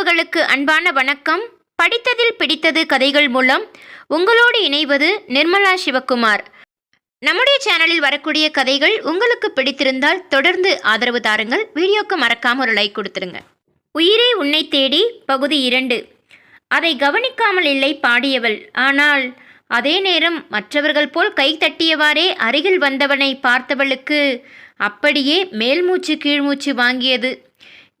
உறவுகளுக்கு அன்பான வணக்கம். படித்ததில் பிடித்தது கதைகள் மூலம் உங்களோடு இணைவது நிர்மலா சிவகுமார். நம்முடைய சேனலில் வரக்கூடிய கதைகள் உங்களுக்கு பிடித்திருந்தால் தொடர்ந்து ஆதரவு தாருங்கள். வீடியோக்கு மறக்காம ஒரு லைக் கொடுத்துருங்க. உயிரே உன்னை தேடி பகுதி இரண்டு. அதை கவனிக்காமல் இல்லை பாடியவள். ஆனால் அதே நேரம் மற்றவர்கள் போல் கை தட்டியவாறே அருகில் வந்தவனை பார்த்தவளுக்கு அப்படியே மேல்மூச்சு கீழ்மூச்சு வாங்கியது.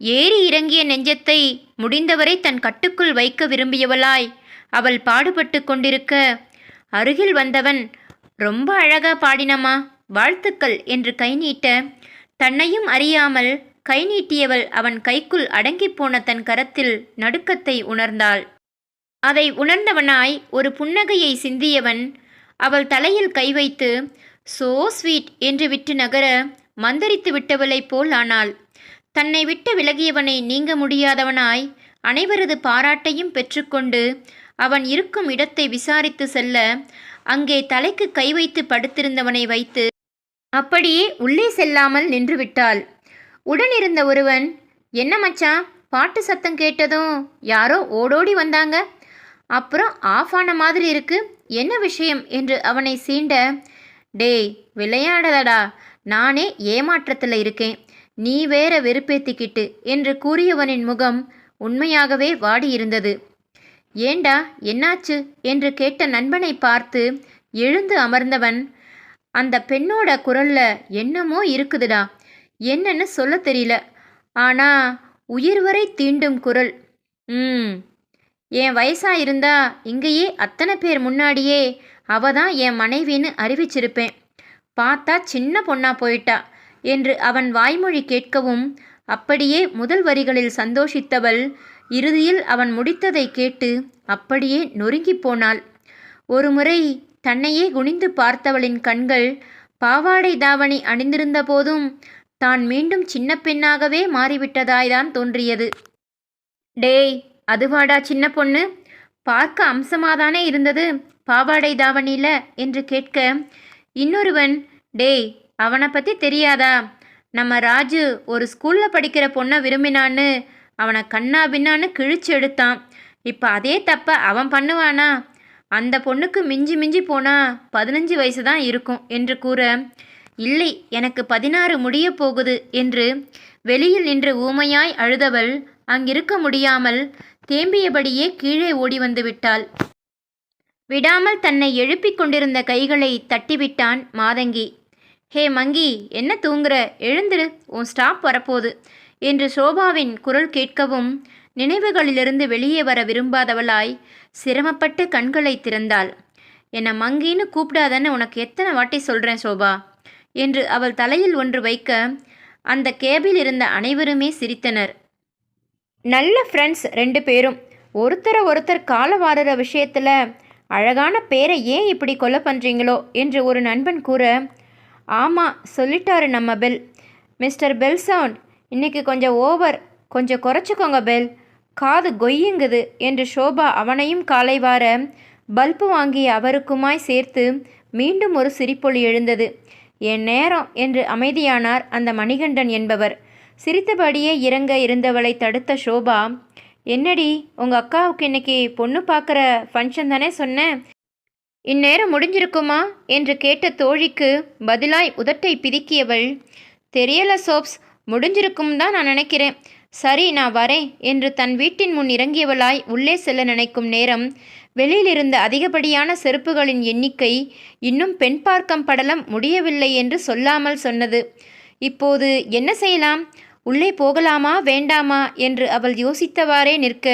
ஏறி இறங்கிய நெஞ்சத்தை முடிந்தவரை தன் கட்டுக்குள் வைக்க விரும்பியவளாய் அவள் பாடுபட்டு கொண்டிருக்க அருகில் வந்தவன் ரொம்ப அழகா பாடினமா? வாழ்த்துக்கள் என்று கை நீட்ட தன்னையும் அறியாமல் கை நீட்டியவள் அவன் கைக்குள் அடங்கிப் போன தன் கரத்தில் நடுக்கத்தை உணர்ந்தாள். அதை உணர்ந்தவனாய் ஒரு புன்னகையை சிந்தியவன் அவள் தலையில் கை வைத்து சோ ஸ்வீட் என்று விட்டு நகர மந்தரித்து விட்டவளைப் போல் ஆனாள். தன்னை விட்டு விலகியவனை நீங்க முடியாதவனாய் அனைவரது பாராட்டையும் பெற்றுக்கொண்டு அவன் இருக்கும் இடத்தை விசாரித்து செல்ல அங்கே தலைக்கு கை வைத்து படுத்திருந்தவனை வைத்து அப்படியே உள்ளே செல்லாமல் நின்று விட்டாள் உடனிருந்த ஒருவன் என்ன மச்சான் பாட்டு சத்தம் கேட்டதும் யாரோ ஓடோடி வந்தாங்க? அப்புறம் ஆஃப் ஆன மாதிரி இருக்கு என்ன விஷயம்? என்று அவனை சீண்ட டேய் விளையாடலடா நானே ஏமாற்றத்தில் இருக்கேன். நீ வேற வெறுப்பேத்திக்கிட்டு என்று கூறியவனின் முகம் உண்மையாகவே வாடியிருந்தது. ஏண்டா என்னாச்சு? என்று கேட்ட நண்பனை பார்த்து எழுந்து அமர்ந்தவன் அந்த பெண்ணோட குரல்ல என்னமோ இருக்குதுடா என்னன்னு சொல்ல தெரியல. ஆனா உயிர் வரை தீண்டும் குரல். ம் என் வயசா இருந்தா இங்கேயே அத்தனை பேர் முன்னாடியே அவ தான் என் மனைவின்னு அறிவிச்சிருப்பேன். பார்த்தா சின்ன பொண்ணா போயிட்டா. என்று அவன் வாய்மொழி கேட்கவும் அப்படியே முதல் வரிகளில் சந்தோஷித்தவள். இறுதியில் அவன் முடித்ததை கேட்டு அப்படியே நொறுங்கிப் போனாள். ஒருமுறை தன்னையே குனிந்து பார்த்தவளின் கண்கள் பாவாடை தாவணி அணிந்திருந்த போதும் தான் மீண்டும் சின்ன பெண்ணாகவே மாறிவிட்டதாய்தான் தோன்றியது. டேய் அதுவாடா சின்ன பொண்ணு? பார்க்க அம்சமாதானே இருந்தது பாவாடை தாவணியில? என்று கேட்க இன்னொருவன் டேய் அவனை பற்றி தெரியாதா? நம்ம ராஜு ஒரு ஸ்கூலில் படிக்கிற பொண்ணை விரும்பினான்னு அவனை கண்ணா பின்னான்னு கிழிச்சு எடுத்தான். இப்போ அதே தப்ப அவன் பண்ணுவானா? அந்த பொண்ணுக்கு மிஞ்சி மிஞ்சி போனால் பதினஞ்சு வயசு தான் இருக்கும் என்று கூற இல்லை எனக்கு பதினாறு முடிய போகுது என்று வெளியில் நின்று ஊமையாய் அழுதவள் அங்கிருக்க முடியாமல் தேம்பியபடியே கீழே ஓடி வந்து விட்டாள். விடாமல் தன்னை எழுப்பிக் கொண்டிருந்த கைகளை தட்டிவிட்டான் மாதங்கி. ஹே மங்கி என்ன தூங்குற? எழுந்துரு உன் ஸ்டாப் வரப்போகுது என்று சோபாவின் குரல் கேட்கவும் நினைவுகளிலிருந்து வெளியே வர விரும்பாதவளாய் சிரமப்பட்டு கண்களை திறந்தாள். என்னை மங்கின்னு கூப்பிடாதன்னு உனக்கு எத்தனை வாட்டி சொல்கிறேன் சோபா? என்று அவள் தலையில் ஒன்று வைக்க அந்த கேபில் இருந்த அனைவருமே சிரித்தனர். நல்ல ஃப்ரெண்ட்ஸ் ரெண்டு பேரும். ஒருத்தரை ஒருத்தர் கால வாடுற விஷயத்தில் அழகான பேரை ஏன் இப்படி கொலை பண்ணுறீங்களோ என்று ஒரு நண்பன் கூற ஆமாம் சொல்லிட்டாரு நம்ம பெல். மிஸ்டர் பெல் சவுண்ட் இன்னைக்கு கொஞ்சம் ஓவர் கொஞ்சம் குறைச்சிக்கோங்க பெல். காது கொய்யுங்குது என்று ஷோபா அவனையும் காலை வார பல்பு வாங்கிய அவருக்குமாய் சேர்த்து மீண்டும் ஒரு சிரிப்பொலி எழுந்தது. என் நேரம் என்று அமைதியானார் அந்த மணிகண்டன் என்பவர். சிரித்தபடியே இறங்க இருந்தவளை தடுத்த ஷோபா என்னடி உங்கள் அக்காவுக்கு இன்னைக்கு பொண்ணு பார்க்குற ஃபங்க்ஷன் தானே சொன்னேன்? இந்நேரம் முடிஞ்சிருக்குமா? என்று கேட்ட தோழிக்கு பதிலாய் உதட்டை பிதுக்கியவள் தெரியல சோப்ஸ் முடிஞ்சிருக்கும் தான் நான் நினைக்கிறேன். சரி நான் வரேன் என்று தன் வீட்டின் முன் இறங்கியவளாய் உள்ளே செல்ல நினைக்கும் நேரம் வெளியிலிருந்த அதிகப்படியான செருப்புகளின் எண்ணிக்கை இன்னும் பெண் பார்க்கம் படலம் முடியவில்லை என்று சொல்லாமல் சொன்னது. இப்போது என்ன செய்யலாம்? உள்ளே போகலாமா வேண்டாமா? என்று அவள் யோசித்தவாறே நிற்க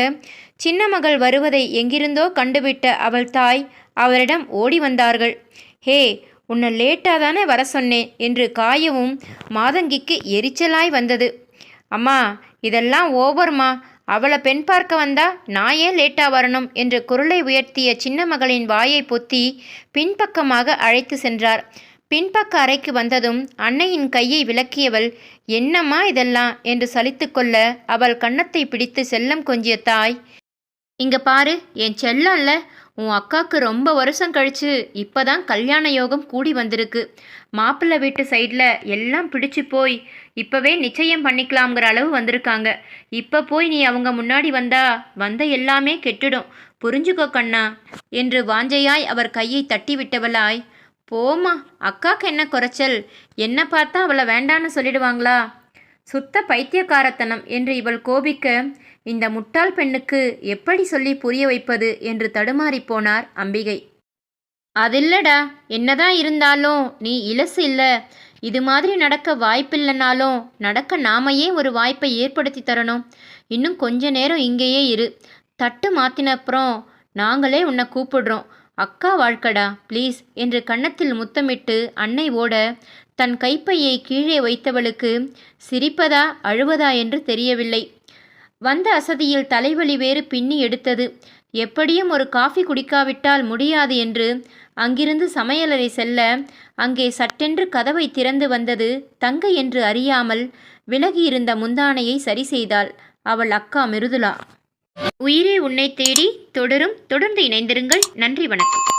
சின்ன மகள் வருவதை எங்கிருந்தோ கண்டுவிட்ட அவள் தாய் அவரிடம் ஓடி வந்தார்கள். ஹே உன்னை லேட்டாக தானே வர சொன்னேன்? என்று காயவும் மாதங்கிக்கு எரிச்சலாய் வந்தது. அம்மா இதெல்லாம் ஓவர்மா. அவளை பெண் பார்க்க வந்தா நான் ஏன் லேட்டாக வரணும்? என்று குரலை உயர்த்திய சின்ன மகளின் வாயை பொத்தி பின்பக்கமாக அழைத்து சென்றார். பின்பக்க அறைக்கு வந்ததும் அன்னையின் கையை விலக்கியவள் என்னம்மா இதெல்லாம்? என்று சலித்து கொள்ள அவள் கன்னத்தை பிடித்து செல்லம் கொஞ்சிய தாய் இங்க பாரு என் செல்லம்ல உன் அக்காவுக்கு ரொம்ப வருஷம் கழிச்சு இப்பதான் கல்யாண யோகம் கூடி வந்திருக்கு. மாப்பிள்ளை வீட்டு சைடில் எல்லாம் பிடிச்சு போய் இப்போவே நிச்சயம் பண்ணிக்கலாம்ங்கிற அளவு வந்திருக்காங்க. இப்போ போய் நீ அவங்க முன்னாடி வந்தா வந்த எல்லாமே கெட்டுடும். புரிஞ்சுக்கோ கண்ணா என்று வாஞ்சையாய் அவர் கையை தட்டி விட்டவளாய் போமா அக்காக்கு என்ன குறைச்சல்? என்ன பார்த்தா அவளை வேண்டான்னு சொல்லிடுவாங்களா? சுத்த பைத்தியக்காரத்தனம் என்று இவள் கோபிக்க இந்த முட்டாள் பெண்ணுக்கு எப்படி சொல்லி புரிய வைப்பது என்று தடுமாறிப்போனார் அம்பிகை. அதில்லடா என்னதான் இருந்தாலும் நீ இலசு இல்லை. இது மாதிரி நடக்க வாய்ப்பில்லைனாலும் நடக்க நாமையே ஒரு வாய்ப்பை ஏற்படுத்தி தரணும். இன்னும் கொஞ்ச நேரம் இங்கேயே இரு. தட்டு மாத்தினப்புறம் நாங்களே உன்னை கூப்பிடுறோம். அக்கா வாழ்க்கடா ப்ளீஸ் என்று கன்னத்தில் முத்தமிட்டு அன்னை ஓட தன் கைப்பையை கீழே வைத்தவளுக்கு சிரிப்பதா அழுவதா என்று தெரியவில்லை. வந்த அசதியில் தலைவலி வேறு பின்னி எடுத்தது. எப்படியும் ஒரு காஃபி குடிக்காவிட்டால் முடியாது என்று அங்கிருந்து சமையலறை செல்ல அங்கே சட்டென்று கதவை திறந்து வந்தது தங்கை என்று அறியாமல் விலகியிருந்த முந்தானையை சரி செய்தாள். அவள் அக்கா மிருதுலா உயிரே உன்னை தேடி தொடரும் தொடர்ந்து இணைந்திருங்கள். நன்றி வணக்கம்.